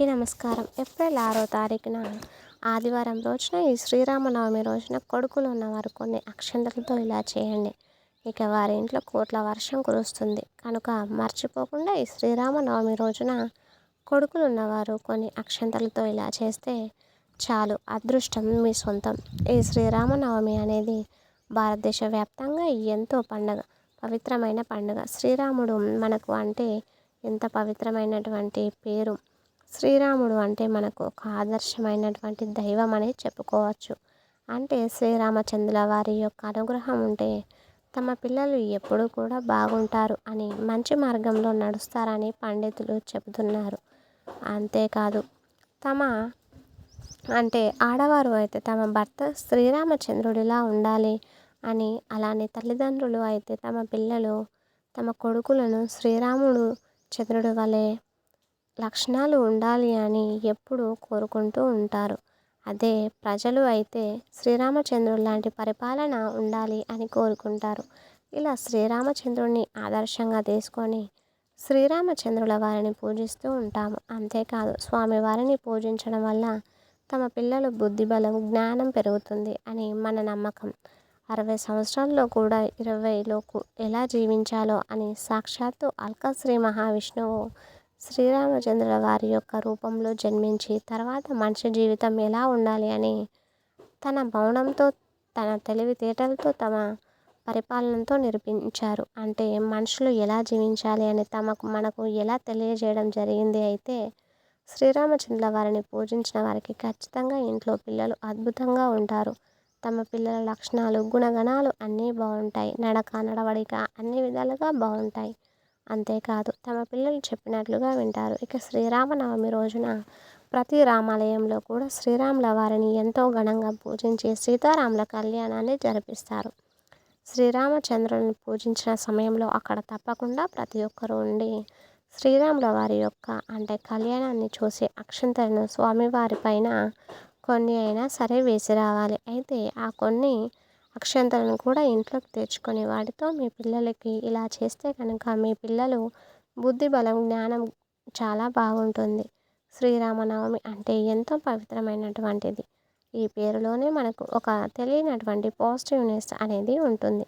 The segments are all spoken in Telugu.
అందరికీ నమస్కారం. ఏప్రిల్ ఆరో తారీఖున ఆదివారం రోజున ఈ శ్రీరామనవమి రోజున కొడుకులు ఉన్నవారు కొన్ని అక్షంతలతో ఇలా చేయండి. ఇక వారి ఇంట్లో కోట్ల వర్షం కురుస్తుంది. కనుక మర్చిపోకుండా ఈ శ్రీరామనవమి రోజున కొడుకులు ఉన్నవారు కొన్ని అక్షంతలతో ఇలా చేస్తే చాలు. అదృష్టం మీ సొంతం. ఈ శ్రీరామనవమి అనేది భారతదేశ వ్యాప్తంగా ఎంతో పండగ పవిత్రమైన పండుగ. శ్రీరాముడు మనకు అంటే ఎంత పవిత్రమైనటువంటి పేరు. శ్రీరాముడు అంటే మనకు ఒక ఆదర్శమైనటువంటి దైవం అని చెప్పుకోవచ్చు. అంటే శ్రీరామచంద్రుల వారి యొక్క అనుగ్రహం ఉంటే తమ పిల్లలు ఎప్పుడూ కూడా బాగుంటారు అని మంచి మార్గంలో నడుస్తారని పండితులు చెబుతున్నారు. అంతేకాదు తమ అంటే ఆడవారు అయితే తమ భర్త శ్రీరామచంద్రుడిలా ఉండాలి అని అలానే తల్లిదండ్రులు అయితే తమ పిల్లలు తమ కొడుకులను శ్రీరాముడు చంద్రుడి వలె లక్షణాలు ఉండాలి అని ఎప్పుడూ కోరుకుంటూ ఉంటారు. అదే ప్రజలు అయితే శ్రీరామచంద్రుడు లాంటి పరిపాలన ఉండాలి అని కోరుకుంటారు. ఇలా శ్రీరామచంద్రుడిని ఆదర్శంగా తీసుకొని శ్రీరామచంద్రుల వారిని పూజిస్తూ ఉంటాము. అంతేకాదు స్వామివారిని పూజించడం వల్ల తమ పిల్లల బుద్ధి బలం జ్ఞానం పెరుగుతుంది అని మన నమ్మకం. అరవై సంవత్సరాల్లో కూడా ఇరవైలోకు ఎలా జీవించాలో అని సాక్షాత్తు అల్కా శ్రీ మహావిష్ణువు శ్రీరామచంద్రుల వారి యొక్క రూపంలో జన్మించి తర్వాత మనిషి జీవితం ఎలా ఉండాలి అని తన మౌనంతో తన తెలివితేటలతో తమ పరిపాలనతో నిరూపించారు. అంటే మనుషులు ఎలా జీవించాలి అని తమకు మనకు ఎలా తెలియజేయడం జరిగింది అయితే శ్రీరామచంద్రుల వారిని పూజించిన వారికి ఖచ్చితంగా ఇంట్లో పిల్లలు అద్భుతంగా ఉంటారు. తమ పిల్లల లక్షణాలు గుణగణాలు అన్నీ బాగుంటాయి. నడక నడవడిక అన్ని విధాలుగా బాగుంటాయి. అంతేకాదు తమ పిల్లలు చెప్పినట్లుగా వింటారు. ఇక శ్రీరామనవమి రోజున ప్రతి రామాలయంలో కూడా శ్రీరాముల వారిని ఎంతో ఘనంగా పూజించి సీతారాముల కళ్యాణాన్ని జరిపిస్తారు. శ్రీరామచంద్రుని పూజించిన సమయంలో అక్కడ తప్పకుండా ప్రతి ఒక్కరూ ఉండి శ్రీరాముల వారి యొక్క అంటే కళ్యాణాన్ని చూసి అక్షంతలను స్వామివారి పైన కొన్ని అయినా సరే వేసి రావాలి. అయితే ఆ కొన్ని అక్షంతలను కూడా ఇంట్లోకి తెచ్చుకొని వాటితో మీ పిల్లలకి ఇలా చేస్తే కనుక మీ పిల్లలు బుద్ధి బలం జ్ఞానం చాలా బాగుంటుంది. శ్రీరామనవమి అంటే ఎంతో పవిత్రమైనటువంటిది. ఈ పేరులోనే మనకు ఒక తెలియనటువంటి పాజిటివ్నెస్ అనేది ఉంటుంది.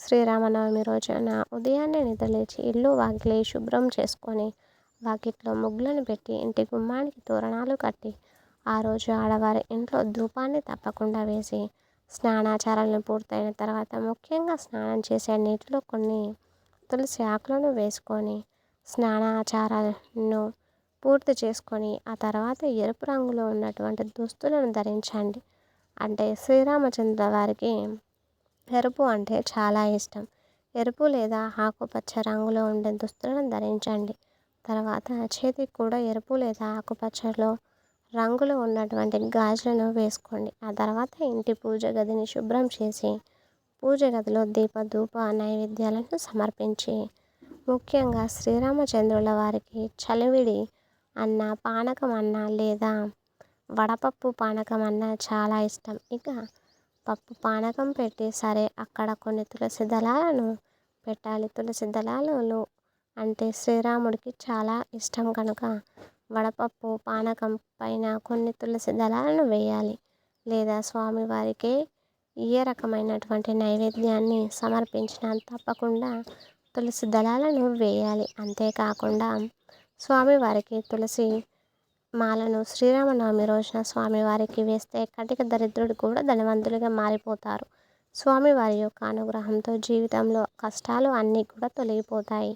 శ్రీరామనవమి రోజున ఉదయాన్నే నిద్రలేచి ఇల్లు వాకిలి శుభ్రం చేసుకొని వాకిట్లో ముగ్గులను పెట్టి ఇంటి గుమ్మానికి తోరణాలు కట్టి ఆ రోజు ఆడవారి ఇంట్లో ధూపాన్ని తప్పకుండా వేసి స్నానాచారాలను పూర్తయిన తర్వాత ముఖ్యంగా స్నానం చేసే నీటిలో కొన్ని తులసి ఆకులను వేసుకొని స్నానాచారాలను పూర్తి చేసుకొని ఆ తర్వాత ఎరుపు రంగులో ఉన్నటువంటి దుస్తులను ధరించండి. అంటే శ్రీరామచంద్ర వారికి ఎరుపు అంటే చాలా ఇష్టం. ఎరుపు లేదా ఆకుపచ్చ రంగులో ఉండే దుస్తులను ధరించండి. తర్వాత చేతికి కూడా ఎరుపు లేదా ఆకుపచ్చలో రంగులు ఉన్నటువంటి గాజులను వేసుకోండి. ఆ తర్వాత ఇంటి పూజ గదిని శుభ్రం చేసి పూజ గదిలో దీప ధూప నైవేద్యాలను సమర్పించి ముఖ్యంగా శ్రీరామచంద్రుల వారికి చలివిడి అన్న పానకం అన్న లేదా వడపప్పు పానకం అన్న చాలా ఇష్టం. ఇక పప్పు పానకం పెట్టి సరే అక్కడ కొన్ని తులసి దళాలను పెట్టాలి. తులసి దళాలలో అంటే శ్రీరాముడికి చాలా ఇష్టం కనుక వడపప్పు పానకం పైన కొన్ని తులసి దళాలను వేయాలి. లేదా స్వామివారికి ఏ రకమైనటువంటి నైవేద్యాన్ని సమర్పించినా తప్పకుండా తులసి దళాలను వేయాలి. అంతేకాకుండా స్వామివారికి తులసి మాలను శ్రీరామనవమి రోజున స్వామివారికి వేస్తే కటిక దరిద్రుడు కూడా ధనవంతులుగా మారిపోతారు. స్వామివారి యొక్క అనుగ్రహంతో జీవితంలో కష్టాలు అన్నీ కూడా తొలగిపోతాయి.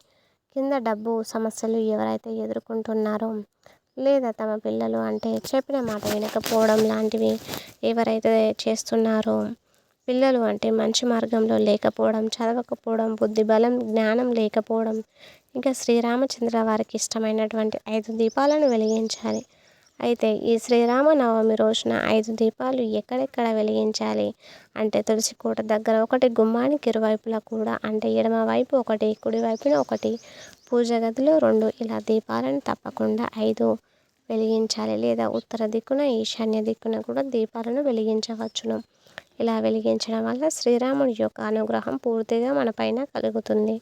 కింద డబ్బు సమస్యలు ఎవరైతే ఎదుర్కొంటున్నారో లేదా తమ పిల్లలు అంటే చెప్పిన మాట వినకపోవడం లాంటివి ఎవరైతే చేస్తున్నారో పిల్లలు అంటే మంచి మార్గంలో లేకపోవడం చదవకపోవడం బుద్ధి బలం జ్ఞానం లేకపోవడం ఇంకా శ్రీరామచంద్ర వారికి ఇష్టమైనటువంటి ఐదు దీపాలను వెలిగించాలి. అయితే ఈ శ్రీరామనవమి రోజున ఐదు దీపాలు ఎక్కడెక్కడ వెలిగించాలి? అంటే తులసి కోట దగ్గర ఒకటి గుమ్మానికి ఇరువైపులా కూడా అంటే ఎడమ వైపు ఒకటి కుడివైపున ఒకటి పూజ గదిలో రెండు ఇలా దీపాలను తప్పకుండా ఐదు వెలిగించాలి. లేదా ఉత్తర దిక్కున ఈశాన్య దిక్కున కూడా దీపాలను వెలిగించవచ్చును. ఇలా వెలిగించడం వల్ల శ్రీరాముడి యొక్క అనుగ్రహం పూర్తిగా మన పైన కలుగుతుంది.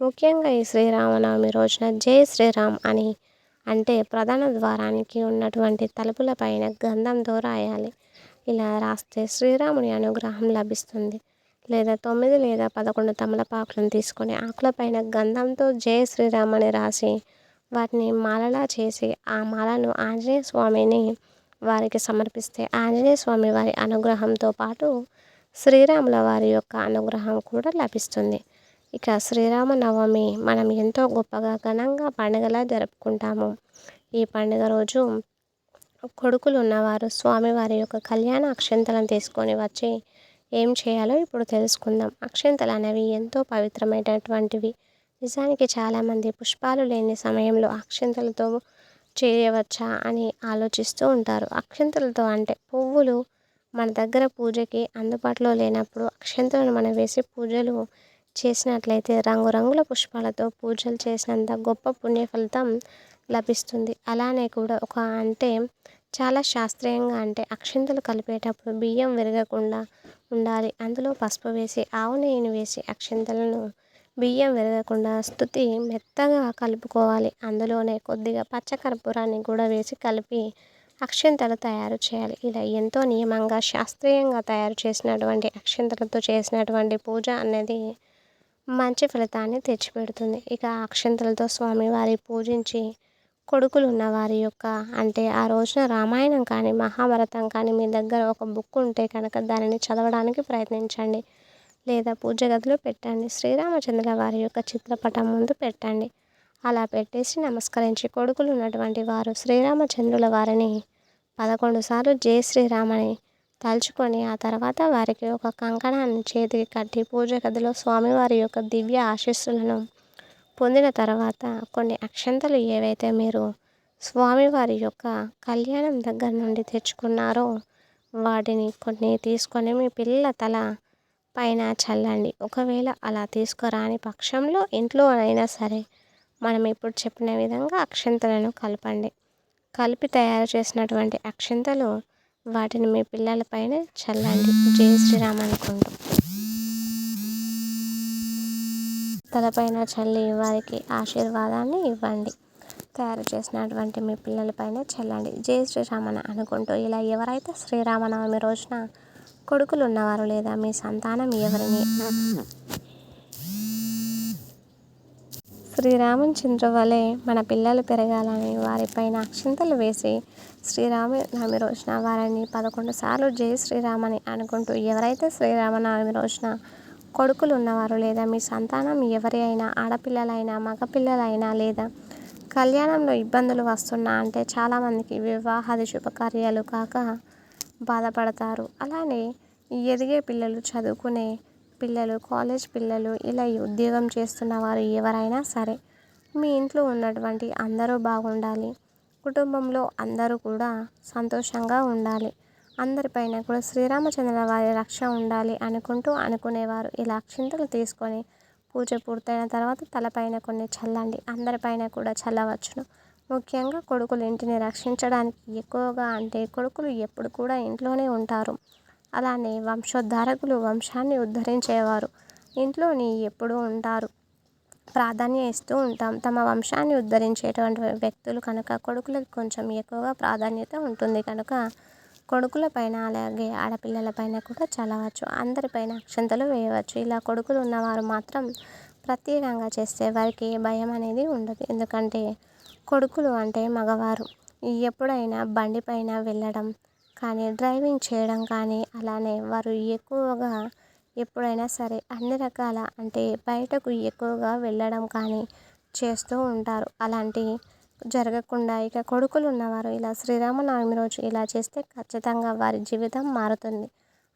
ముఖ్యంగా ఈ శ్రీరామనవమి రోజున జై శ్రీరామ్ అని అంటే ప్రధాన ద్వారానికి ఉన్నటువంటి తలుపుల పైన గంధంతో రాయాలి ఇలా రాస్తే శ్రీరాముని అనుగ్రహం లభిస్తుంది. లేదా తొమ్మిది లేదా పదకొండు తమలపాకులను తీసుకొని ఆకుల పైన గంధంతో జయ శ్రీరామ్ అని రాసి వాటిని మాలలా చేసి ఆ మాలను ఆంజనేయ స్వామిని వారికి సమర్పిస్తే ఆంజనేయ స్వామి వారి అనుగ్రహంతో పాటు శ్రీరాముల వారి యొక్క అనుగ్రహం కూడా లభిస్తుంది. ఇక శ్రీరామనవమి మనం ఎంతో గొప్పగా ఘనంగా పండుగలా జరుపుకుంటాము. ఈ పండుగ రోజు కొడుకులు ఉన్నవారు స్వామివారి యొక్క కళ్యాణ అక్షంతలను తీసుకొని వచ్చి ఏం చేయాలో ఇప్పుడు తెలుసుకుందాం. అక్షంతలు అనేవి ఎంతో పవిత్రమైనటువంటివి. నిజానికి చాలామంది పుష్పాలు లేని సమయంలో అక్షంతలతో చేయవచ్చా అని ఆలోచిస్తూ ఉంటారు. అక్షంతలతో అంటే పువ్వులు మన దగ్గర పూజకి అందుబాటులో లేనప్పుడు అక్షంతలను మనం వేసి పూజలు చేసినట్లయితే రంగురంగుల పుష్పాలతో పూజలు చేసినంత గొప్ప పుణ్య ఫలితం లభిస్తుంది. అలానే కూడా ఒక అంటే చాలా శాస్త్రీయంగా అంటే అక్షింతలు కలిపేటప్పుడు బియ్యం విరగకుండా ఉండాలి. అందులో పసుపు వేసి ఆవు నెయ్యిని వేసి అక్షింతలను బియ్యం విరగకుండా స్థుతి మెత్తగా కలుపుకోవాలి. అందులోనే కొద్దిగా పచ్చకర్పూరాన్ని కూడా వేసి కలిపి అక్షింతలు తయారు చేయాలి. ఇలా ఎంతో నియమంగా శాస్త్రీయంగా తయారు చేసినటువంటి అక్షింతలతో చేసినటువంటి పూజ అనేది మంచి ఫలితాన్ని తెచ్చిపెడుతుంది. ఇక అక్షంతలతో స్వామివారి పూజించి కొడుకులు ఉన్న వారి యొక్క అంటే ఆ రోజున రామాయణం కానీ మహాభారతం కానీ మీ దగ్గర ఒక బుక్ ఉంటే కనుక దానిని చదవడానికి ప్రయత్నించండి. లేదా పూజ గదిలో పెట్టండి. శ్రీరామచంద్ర వారి యొక్క చిత్రపటం ముందు పెట్టండి. అలా పెట్టేసి నమస్కరించి కొడుకులు ఉన్నటువంటి వారు శ్రీరామచంద్రుల వారిని పదకొండు సార్లు జై శ్రీరామని తలుచుకొని ఆ తర్వాత వారికి ఒక కంకణాన్ని చేతికి కట్టి పూజ గదిలో స్వామివారి యొక్క దివ్య ఆశీస్సులను పొందిన తర్వాత కొన్ని అక్షంతలు ఏవైతే మీరు స్వామివారి యొక్క కళ్యాణం దగ్గర నుండి తెచ్చుకున్నారో వాటిని కొన్ని తీసుకొని మీ పిల్లల తల పైన చల్లండి. ఒకవేళ అలా తీసుకురాని పక్షంలో ఇంట్లో అయినా సరే మనం ఇప్పుడు చెప్పిన విధంగా అక్షంతలను కలపండి. కలిపి తయారు చేసినటువంటి అక్షంతలు వాటిని మీ పిల్లల పైన చల్లండి. జై శ్రీరామ్ అనుకుంటూ. తలపైన చల్లి వారికి ఆశీర్వాదాన్ని ఇవ్వండి. తయారు చేసినటువంటి మీ పిల్లలపైన చల్లండి. జై శ్రీరామన అనుకుంటూ ఇలా ఎవరైతే శ్రీరామనవమి రోజున కొడుకులు ఉన్నవారు లేదా మీ సంతానం ఎవరిని శ్రీరామచంద్ర వలె మన పిల్లలు పెరగాలని వారిపైన అక్షింతలు వేసి శ్రీరామనవమి రోజున వారిని పదకొండు సార్లు జై శ్రీరామని అనుకుంటూ ఎవరైతే శ్రీరామనవమి రోజున కొడుకులు ఉన్నవారు లేదా మీ సంతానం ఎవరి అయినా ఆడపిల్లలైనా మగపిల్లలైనా లేదా కళ్యాణంలో ఇబ్బందులు వస్తున్నా అంటే చాలామందికి వివాహాది శుభకార్యాలు కాక బాధపడతారు. అలానే ఎదిగే పిల్లలు చదువుకునే పిల్లలు కాలేజ్ పిల్లలు ఇలా ఉద్యోగం చేస్తున్న వారు ఎవరైనా సరే మీ ఇంట్లో ఉన్నటువంటి అందరూ బాగుండాలి. కుటుంబంలో అందరూ కూడా సంతోషంగా ఉండాలి. అందరిపైన కూడా శ్రీరామచంద్ర వారి రక్ష ఉండాలి అనుకుంటూ అనుకునేవారు. ఇలా అక్షింతలు తీసుకొని పూజ పూర్తయిన తర్వాత తలపైన కొన్ని చల్లండి. అందరిపైన కూడా చల్లవచ్చును. ముఖ్యంగా కొడుకులు ఇంటిని రక్షించడానికి ఎక్కువగా అంటే కొడుకులు ఎప్పుడు కూడా ఇంట్లోనే ఉంటారు. అలానే వంశోద్ధారకులు వంశాన్ని ఉద్ధరించేవారు. ఇంట్లోని ఎప్పుడూ ఉంటారు. ప్రాధాన్యం ఇస్తూ ఉంటాం. తమ వంశాన్ని ఉద్ధరించేటువంటి వ్యక్తులు కనుక కొడుకులకు కొంచెం ఎక్కువగా ప్రాధాన్యత ఉంటుంది కనుక కొడుకుల పైన అలాగే ఆడపిల్లల పైన కూడా చల్లవచ్చు. అందరిపైన అక్షంతలు వేయవచ్చు. ఇలా కొడుకులు ఉన్నవారు మాత్రం ప్రత్యేకంగా చేస్తే వారికి భయం అనేది ఉండదు. ఎందుకంటే కొడుకులు అంటే మగవారు. ఎప్పుడైనా బండిపైన వెళ్ళడం కానీ డ్రైవింగ్ చేయడం కానీ అలానే వారు ఎక్కువగా ఎప్పుడైనా సరే అన్ని రకాల అంటే బయటకు ఎక్కువగా వెళ్ళడం కానీ చేస్తూ ఉంటారు. అలాంటి జరగకుండా ఇక కొడుకులు ఉన్నవారు ఇలా శ్రీరామనవమి రోజు ఇలా చేస్తే ఖచ్చితంగా వారి జీవితం మారుతుంది.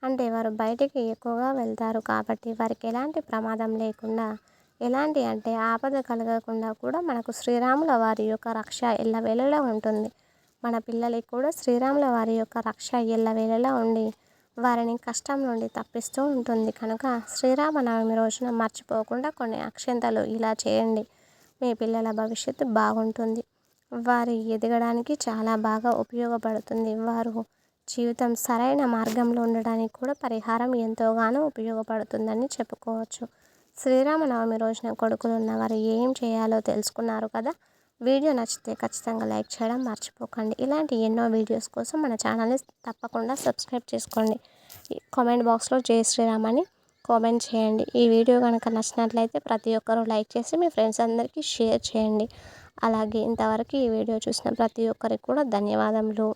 అంటే వారు బయటికి ఎక్కువగా వెళ్తారు కాబట్టి వారికి ఎలాంటి ప్రమాదం లేకుండా ఎలాంటి అంటే ఆపద కలగకుండా కూడా మనకు శ్రీరాముల వారి యొక్క రక్ష ఎల్లవేళలా ఉంటుంది. మన పిల్లలకి కూడా శ్రీరాముల వారి యొక్క రక్ష ఎల్లవేళలా ఉండి వారిని కష్టం నుండి తప్పిస్తూ ఉంటుంది. కనుక శ్రీరామనవమి రోజున మర్చిపోకుండా కొన్ని అక్షంతలు ఇలా చేయండి. మీ పిల్లల భవిష్యత్తు బాగుంటుంది. వారి ఎదగడానికి చాలా బాగా ఉపయోగపడుతుంది. వారు జీవితం సరైన మార్గంలో ఉండడానికి కూడా పరిహారం ఎంతోగానో ఉపయోగపడుతుందని చెప్పుకోవచ్చు. శ్రీరామనవమి రోజున కొడుకులు ఉన్నవారు ఏం చేయాలో తెలుసుకున్నారు కదా? వీడియో నచ్చితే ఖచ్చితంగా లైక్ చేయడం మర్చిపోకండి. ఇలాంటి ఎన్నో వీడియోస్ కోసం మన ఛానల్ని తప్పకుండా సబ్స్క్రైబ్ చేసుకోండి. కామెంట్ బాక్స్లో జై శ్రీరామ్ అని కామెంట్ చేయండి. ఈ వీడియో కనుక నచ్చినట్లయితే ప్రతి ఒక్కరూ లైక్ చేసి మీ ఫ్రెండ్స్ అందరికీ షేర్ చేయండి. అలాగే ఇంతవరకు ఈ వీడియో చూసిన ప్రతి ఒక్కరికి కూడా ధన్యవాదములు.